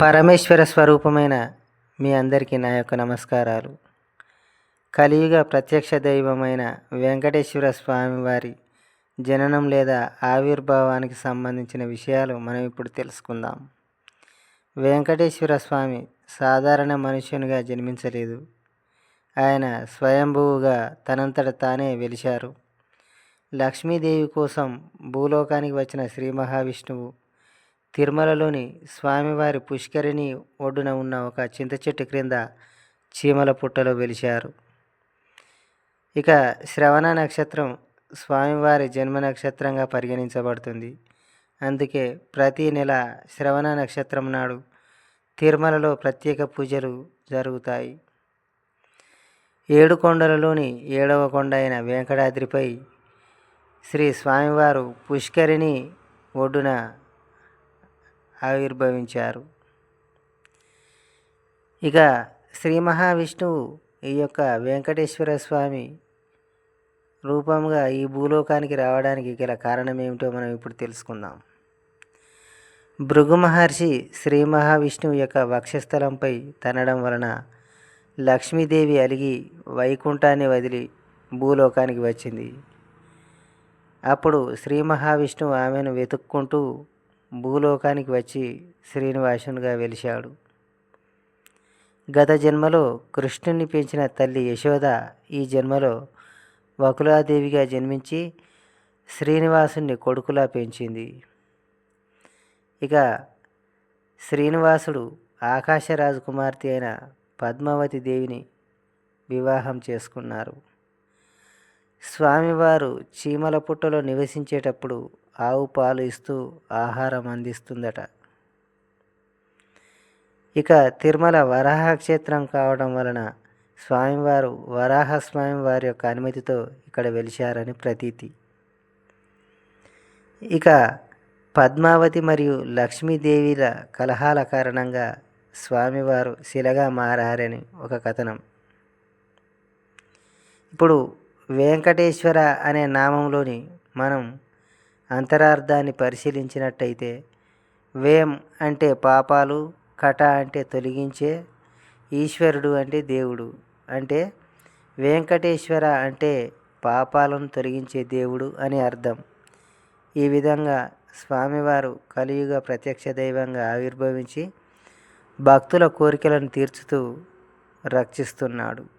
పరమేశ్వర స్వరూపమైన మీ అందరికీ నా యొక్క నమస్కారాలు. కలియుగ ప్రత్యక్ష దైవమైన వెంకటేశ్వర స్వామి వారి జననం లేదా ఆవిర్భావానికి సంబంధించిన విషయాలు మనం ఇప్పుడు తెలుసుకుందాం. వెంకటేశ్వర స్వామి సాధారణ మనుషునిగా జన్మించలేదు. ఆయన స్వయంభువుగా తనంతట తానే వెలిశారు. లక్ష్మీదేవి కోసం భూలోకానికి వచ్చిన శ్రీ మహావిష్ణువు తిరుమలలోని స్వామివారి పుష్కరిణి ఒడ్డున ఉన్న ఒక చింత చెట్టు క్రింద చీమల పుట్టలో వెలిశారు. ఇక శ్రవణ నక్షత్రం స్వామివారి జన్మ నక్షత్రంగా పరిగణించబడుతుంది. అందుకే ప్రతి నెల శ్రవణ నక్షత్రం నాడు తిరుమలలో ప్రత్యేక పూజలు జరుగుతాయి. ఏడు కొండలలోని ఏడవ కొండ అయిన వెంకటాద్రిపై శ్రీ స్వామివారు పుష్కరిణి ఒడ్డున ఆవిర్భవించారు. ఇక శ్రీ మహావిష్ణువు ఈ యొక్క వెంకటేశ్వర స్వామి రూపంగా ఈ భూలోకానికి రావడానికి గల కారణం ఏమిటో మనం ఇప్పుడు తెలుసుకుందాం. భృగు మహర్షి శ్రీ మహావిష్ణువు యొక్క వక్షస్థలంపై తనడం వలన లక్ష్మీదేవి అలిగి వైకుంఠాన్ని వదిలి భూలోకానికి వచ్చింది. అప్పుడు శ్రీ మహావిష్ణువు ఆమెను వెతుక్కుంటూ భూలోకానికి వచ్చి శ్రీనివాసునిగా వెలిశాడు. గత జన్మలో కృష్ణుని పెంచిన తల్లి యశోద ఈ జన్మలో వకులాదేవిగా జన్మించి శ్రీనివాసుని కొడుకులా పెంచింది. ఇక శ్రీనివాసుడు ఆకాశ రాజకుమార్తె అయిన పద్మావతి దేవిని వివాహం చేసుకున్నారు. స్వామివారు చీమల పుట్టలో నివసించేటప్పుడు ఆవు పాలు ఇస్తూ ఆహారం అందిస్తుందట. ఇక తిరుమల వరాహ క్షేత్రం కావడం వలన స్వామివారు వరాహ స్వామివారి యొక్క అనుమతితో ఇక్కడ వెలిశారని ప్రతీతి. ఇక పద్మావతి మరియు లక్ష్మీదేవిల కలహాల కారణంగా స్వామివారు శిలగా మారారని ఒక కథనం. ఇప్పుడు వెంకటేశ్వర అనే నామంలోని మనం అంతరార్థాన్ని పరిశీలించినట్టయితే వేం అంటే పాపాలు కట అంటే తొలగించే ఈశ్వరుడు అంటే దేవుడు. అంటే వెంకటేశ్వర అంటే పాపాలను తొలగించే దేవుడు అని అర్థం. ఈ విధంగా స్వామివారు కలియుగ ప్రత్యక్ష దైవంగా ఆవిర్భవించి భక్తుల కోరికలను తీర్చుతూ రక్షిస్తున్నాడు.